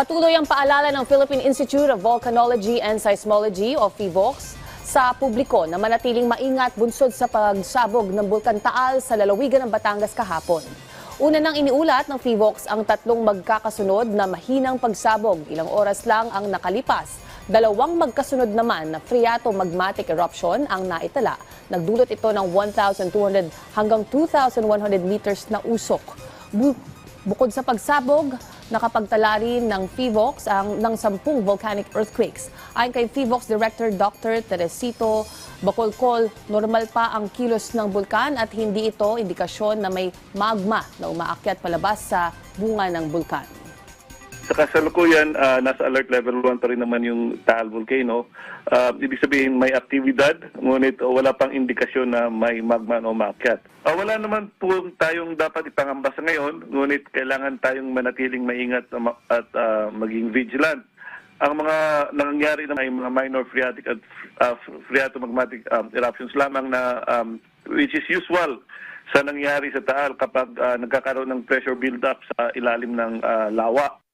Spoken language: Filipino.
Patuloy ang paalala ng Philippine Institute of Volcanology and Seismology o PHIVOLCS sa publiko na manatiling maingat bunsod sa pagsabog ng Bulkan Taal sa lalawigan ng Batangas kahapon. Una nang iniulat ng PHIVOLCS ang tatlong magkakasunod na mahinang pagsabog. Ilang oras lang ang nakalipas. Dalawang magkasunod naman na phreato-magmatic eruption ang naitala. Nagdulot ito ng 1,200 hanggang 2,100 meters na usok. Bu- Bukod sa pagsabog, nakapagtala rin ng PHIVOLCS ang ng sampung volcanic earthquakes. Ayon kay PHIVOLCS Director Dr. Teresito Bacolcol, normal pa ang kilos ng bulkan at hindi ito indikasyon na may magma na umaakyat palabas sa bunga ng bulkan. Sa kasalukuyan, ah, nasa alert level 1 pa rin naman yung Taal Volcano. Ah, ibig sabihin may aktibidad, ngunit wala pang indikasyon na may magma na umakyat. Ah, wala naman po tayong dapat ipangamba sa ngayon, ngunit kailangan tayong manatiling maingat at ah, maging vigilant. Ang mga nangyayari na ay mga minor phreatic at uh, phreatomagmatic um, eruptions lamang na um, which is usual sa nangyari sa Taal kapag ah, nagkakaroon ng pressure build-up sa ilalim ng ah, lawa.